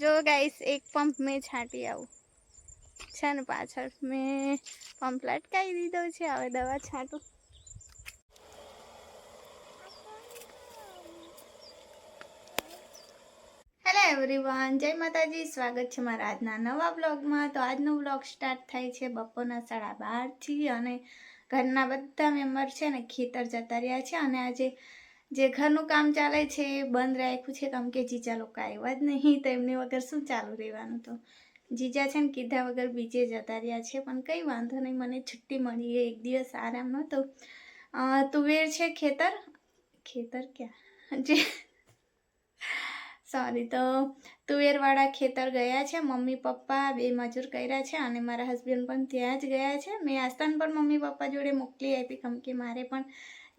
જો ગાઈસ એક પંપ મેં છાંટી આવું. છે ને પાછળ. મેં પંપ લટકાવી દીધો છે, હવે દવા છાંટું. હેલો એવરીવન જય માતાજી. સ્વાગત છે મારા આજના નવા બ્લોગમાં તો આજનો બ્લોગ સ્ટાર્ટ થાય છે બપોરના સાડા બારથી અને ઘરના બધા મેમ્બર છે ને ખેતર જતા રહ્યા છે. અને આજે જે ઘરનું કામ ચાલે છે એ બંધ રાખ્યું છે, કેમ કે જીજા લોકો આવ્યા જ નહીં, તો એમની વગર શું ચાલુ રહેવાનું તો? જીજા છે ને કીધા વગર બીજે જતા રહ્યા છે, પણ કંઈ વાંધો નહીં, મને છુટ્ટી મળી એક દિવસ આરામ નહોતો. તુવેર છે ખેતર? ખેતર ક્યાં? જે સોરી તો તુવેરવાળા ખેતર ગયા છે, મમ્મી, પપ્પા બે મજૂર કર્યા છે અને મારા હસબન્ડ પણ ત્યાં જ ગયા છે. મેં આસ્થાન પણ મમ્મી, પપ્પા જોડે મોકલી આપી, કેમ કે મારે પણ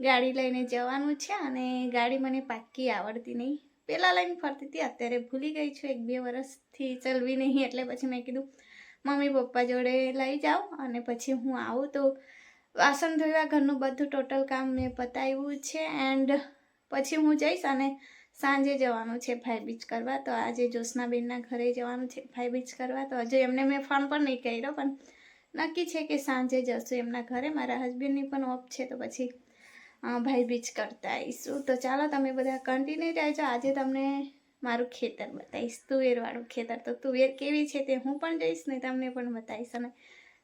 ગાડી લઈને જવાનું છે અને ગાડી મને પાક્કી આવડતી નહીં. પહેલાં લઈને ફરતી હતી, અત્યારે ભૂલી ગઈ છું, એક બે વર્ષથી ચલવી નહીં, એટલે પછી મેં કીધું, મમ્મી, પપ્પા જોડે લઈ જાઓ અને પછી હું આવું. તો વાસણ ધોવા ઘરનું બધું ટોટલ કામ મેં પતાવ્યું છે એન્ડ પછી હું જઈશ અને સાંજે જવાનું છે ભાઈ બીચ કરવા. તો આજે જ્યોત્સનાબેનના ઘરે જવાનું છે ભાઈ બીચ કરવા. તો હજુ એમને મેં ફોન પણ નહીં કર્યો, પણ નક્કી છે કે સાંજે જશું એમના ઘરે. મારા હસબન્ડની પણ ઓફ છે, તો પછી ભાઈ બીચ કરતા આવીશું. તો ચાલો તમે બધા કન્ટિન્યુ રહેજો. આજે તમને મારું ખેતર બતાવીશ. તુવેરવાળું ખેતર. તો તુવેર કેવી છે તે હું પણ જઈશ ને તમને પણ બતાવીશ અને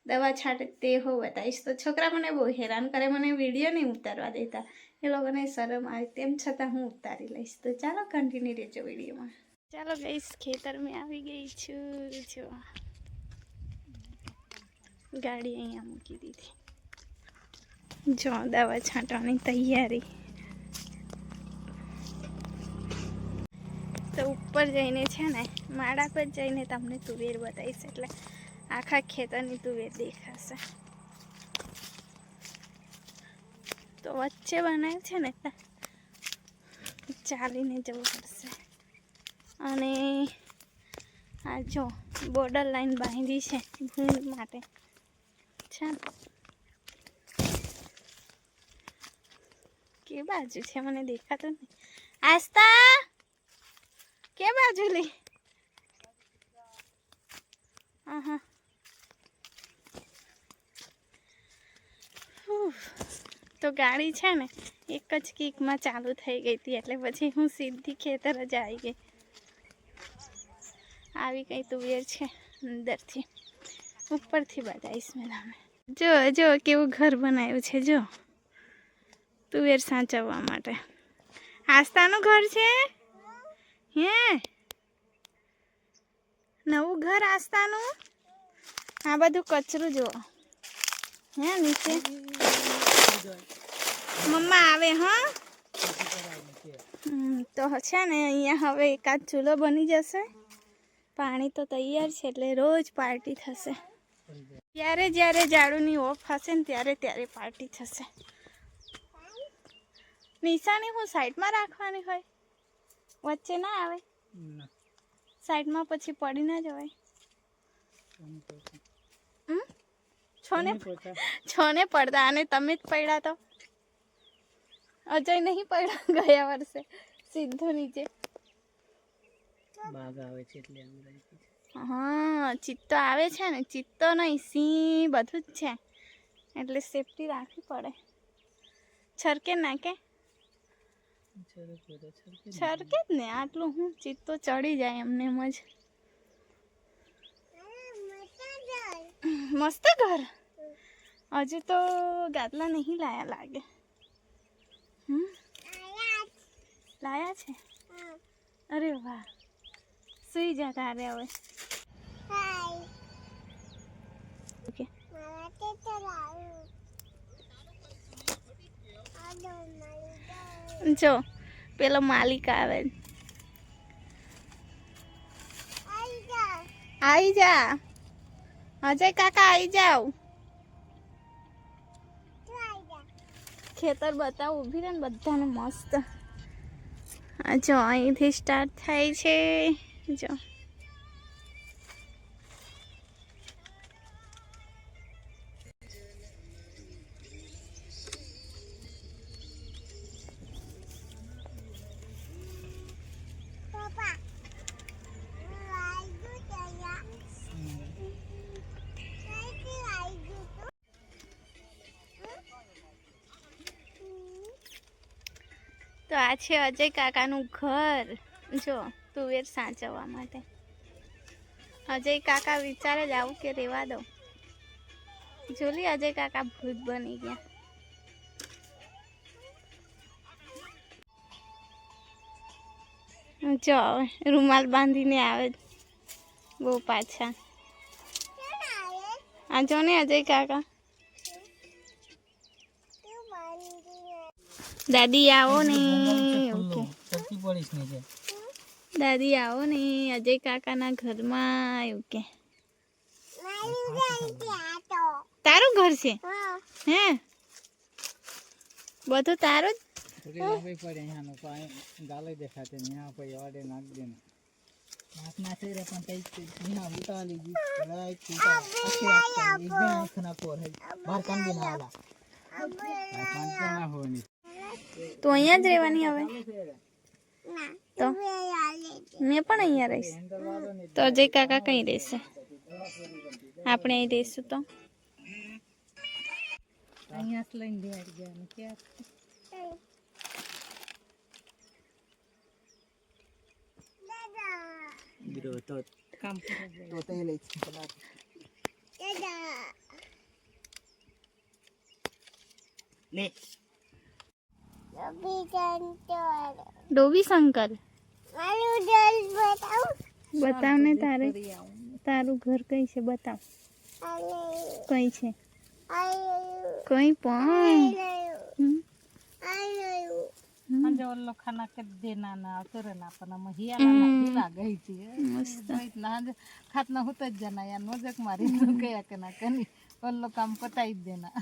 દવા છાંટે તે હો બતાવીશ. તો છોકરા મને બહુ હેરાન કરે, મને વીડિયો નહીં ઉતારવા દેતા. એ લોકોને શરમ આવે તેમ છતાં હું ઉતારી લઈશ. તો ચાલો કન્ટિન્યુ રહેજો વિડીયોમાં ચાલો ગઈશ ખેતર મેં આવી ગઈ છું. જો. ગાડી અહીંયા મૂકી દીધી. જો, દવા છાંટવાની તૈયારી. તો ઉપર જઈને છે ને, માળા પર જઈને તમને તુવેર બતાવીશ, એટલે આખા ખેતરની તુવેર દેખાશે. તો વચ્ચે બનાવ્યું છે ને, ચાલીને જવું પડશે. અને આ જો બોર્ડર લાઈન બાંધી છે, ભૂંડ માટે. છે ને? કે બાજુ છે? મને દેખાતું નહીં. આસ્તા કે બાજુ લે? હા તો ગાડી છે ને, એક જ કિકમાં ચાલુ થઈ ગઈ હતી, એટલે પછી હું સીધી ખેતર જ આવી ગઈ. આવી કઈ તુવેર છે, અંદરથી. ઉપરથી બતાવીશ મેં તમે જો જો, કેવું ઘર બનાવ્યું છે, જો. તુવેર સાચવવા માટે. આસ્થાનું ઘર છે? હે? નવું ઘર આસ્થાનું? આ બધું કચરું જુઓ. હે, નીચે? મમ્મા આવે, હા? તો છે ને, અહીંયા હવે એકાદ ચૂલો બની જશે. પાણી તો તૈયાર છે, એટલે રોજ પાર્ટી થશે. જ્યારે જ્યારે ઝાડુની ઓફ હશે ને, ત્યારે ત્યારે પાર્ટી થશે. નિશાની હું સાઈડમાં રાખવાની હોય? વચ્ચે ના આવે? સાઈડમાં પછી પડી ના જવાય? છોને છોને પડતા. અને તમે જ પડ્યા તો? અજય નહીં પડ્યા ગયા વર્ષે? સીધો નીચે? બાગ આવે છે એટલે હા ચિત્તો આવે છે ને. ચિત્તો નહીં સિંહ બધું જ છે. એટલે સેફટી રાખવી પડે. છરકે ના કે ચરક બધા છરકે ને. આટલું હું ચિત્તો ચડી જાય એમને એમ જ. મસ્ત ઘર? હજુ તો ગાદલા નહીં લાયા લાગે. લાયા છે? અરે વાહ. સુઈ જા તારે હવે. જો. પેલો માલિક આવે. આવી જા. અજય કાકા આવી જાવ ખેતર બતાવ, ઊભી રહે ને બધાને મસ્ત. જો અહીંથી સ્ટાર્ટ થાય છે. જો. આ છે અજય કાકાનું ઘર. જો, તુવેર સાચવવા માટે. અજય કાકા વિચારે જ આવું કે રેવા દો જોલી, અજય કાકા ભૂત બની ગયા. જો હવે રૂમાલ બાંધીને આવે બહુ પાછા. આ જો ને અજય કાકા. દાદી આવો ને. ઓકે. દાદી આવો ને અજય કાકાના ઘરમાં. એવું કે તારું ઘર છે? હે? બધું તારું જ? તું અહીંયા જ રહેવાની હવે? તો? મેં પણ અહીંયા રહીશ. તો અજય કાકા કઈ રહેશે. આપણે અહીં રહીશું તો? લે ડોબી શંકર. બતાવ ને તારે. તારું ઘર કઈ છે બતાવ. કઈ છે? કઈ પણ. ઓલો ખાના કે દે ના ના કરે ના પણ અમે હિયાલા ગઈ છે. મસ્ત. ખાતના હોતા જ જના યાર નોજક મારી ગયા કે ના કની ઓલો કામ પતાવી જ દેના.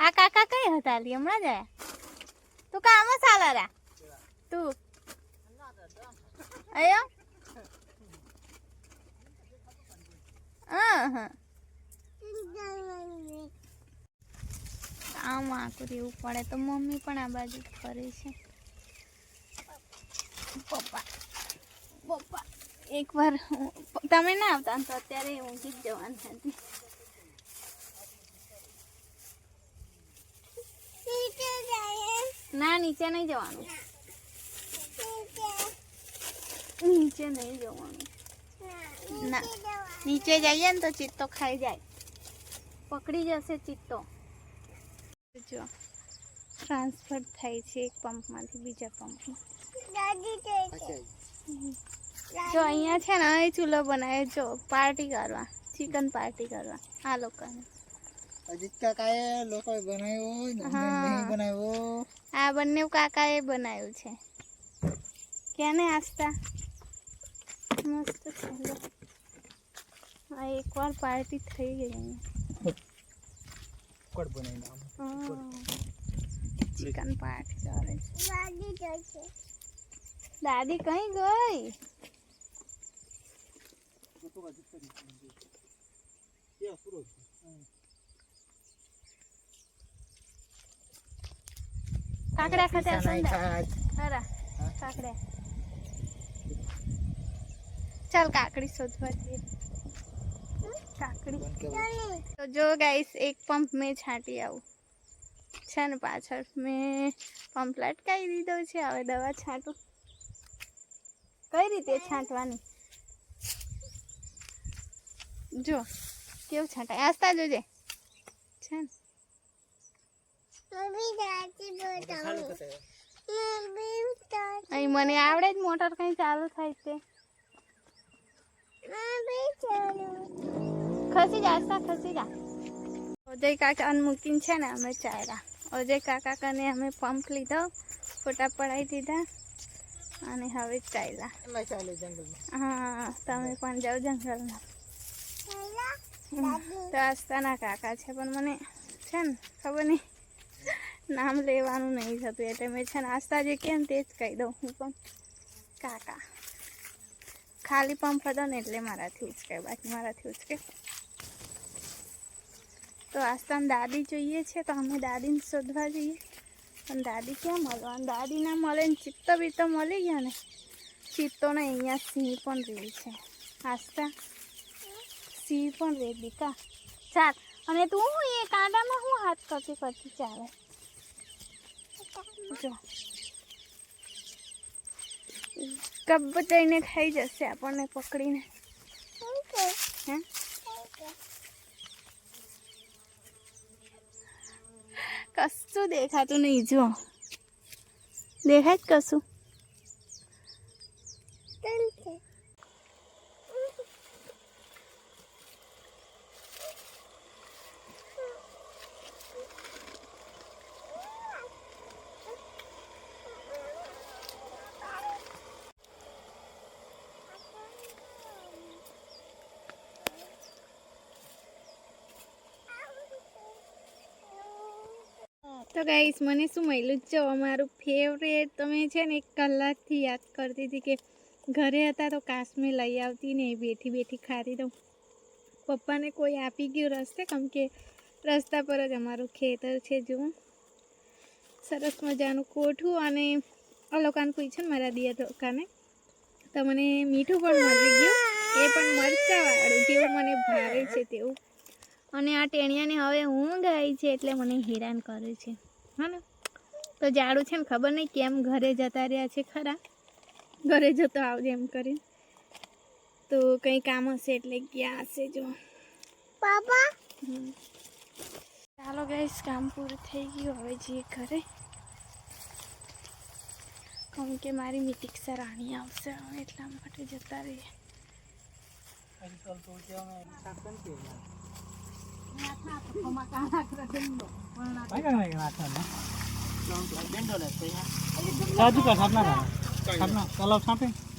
આ કાકા કઈ હતા લી? હમણાં જાય તું કામ જ રે તું. અયો આમાં કરવું પડે તો મમ્મી પણ આ બાજુ કરે છે. પપ્પા. પપ્પા એકવાર તમે ના આવતા તો અત્યારે ઊંઘી જ જવાની હતી ના નીચે નહીં જવાનું. નીચે નહીં જવાનું. ના નીચે જઈએ ને તો ચિત્તો ખાઈ જાય. પકડી જશે ચિત્તો. જો ટ્રાન્સફર થાય છે એક પંપમાંથી બીજા પંપમાં જો અહીંયા છે ને અહીં ચૂલો બનાવ્યો જો પાર્ટી કરવા. ચિકન પાર્ટી કરવા. આ લોકોને. અજીત કાકાએ લોકોએ બનાવ્યો હોય ને હા. બનાવ્યો આ બંને કાકાએ બનાવ્યું છે. કેને આસ્તા? મસ્ત છે. આ એકવાર પાર્ટી થઈ ગઈ અહીંયા કોડ બનાવીને ચિકન પાર્ટી કરે છે. દાદી કઈ ગઈ? કાકડા ખાતે સંદા કાકડા. ચાલ કાકડી શોધવા જઈએ. કાકડી. તો જો ગાઈસ એક પંપ મેં છાંટી આવું. છે ને પાછળ. મેં પંપ લટકાવી દીધો છે. હવે દવા છાંટું. કઈ રીતે છાંટવાની? જો કેવું છાંટા આસ્તા જોજે. છે ને? અહીં મને આવડે જ મોટર કઈ ચાલુ થાય છે. ખસી જા આસ્તા ખસી જા. અજય કાકા મૂકીને છે ને અમે ચાલ્યા અજય કાકા કને અમે પંપ લીધો ફોટા પડાવી દીધા અને હવે ચાલ્યા એમાં ચાલે હા તમે પણ જાઓ જંગલમાં. તો આસ્તાના કાકા છે પણ મને છે ને ખબર નહીં. નામ લેવાનું નહીં થતું એટલે મેં છે ને આસ્તા જે કેમ તે જ કહી દઉં હું પણ. કાકા. ખાલી પંપ હતો ને એટલે મારાથી ઉચકે, બાકી મારાથી ઉચકે. તો આસ્તાને દાદી જોઈએ છે તો અમે દાદીને શોધવા જઈએ. પણ દાદી ક્યાં મળવાનું દાદી ના મળે ને ચિત્તો બીતો મળી ગયા ને? ચિત્તોને અહીંયા સિંહ પણ રહી છે. આસ્તા. સિંહ પણ રહે દીકા. ચાલ અને તું હું એ કાંડામાં હું હાથ કરતી કરતી ચાલે? જો. કબ જઈને ખાઈ જશે આપણને પકડીને. હે કશું દેખાતું નહીં જો. દેખાય જ કશું. તો ગાઈસ મને શું મળ્યું? જ અમારું ફેવરેટ તમે છે ને એક કલાકથી યાદ કરતી હતી કે ઘરે હતા તો કાશ્મીર લઈ આવતી ને બેઠી બેઠી ખાતી. તો પપ્પાને કોઈ આપી ગયું રસ્તે? કેમ કે રસ્તા પર જ અમારું ખેતર છે, જુઓ. સરસ મજાનું કોઠું અને આ લોકોને પૂછ્યું ને મારા દિયા લોકોને તો મને મીઠું પણ મળી ગયું. એ પણ મરચાવાળું, જેવું મને ભાવે છે તેવું. અને આ ટેણિયાને હવે ઊંઘ આવી છે એટલે મને હેરાન કરે છે. હા ને તો જાડું છે ને ખબર નહીં કેમ ઘરે જતા રહ્યા છે ખરા? ઘરે જતો આવજે એમ કરીને. તો કંઈ કામ હશે એટલે ગયા હશે જો. પાપા ચાલો ગઈશ કામ પૂરું થઈ ગયું. હવે જઈએ ઘરે. કેમ કે મારી મિતિક્ષા રાણી આવશે. હવે એટલા માટે જતા રહીએ. શાકન કે કલર સાપે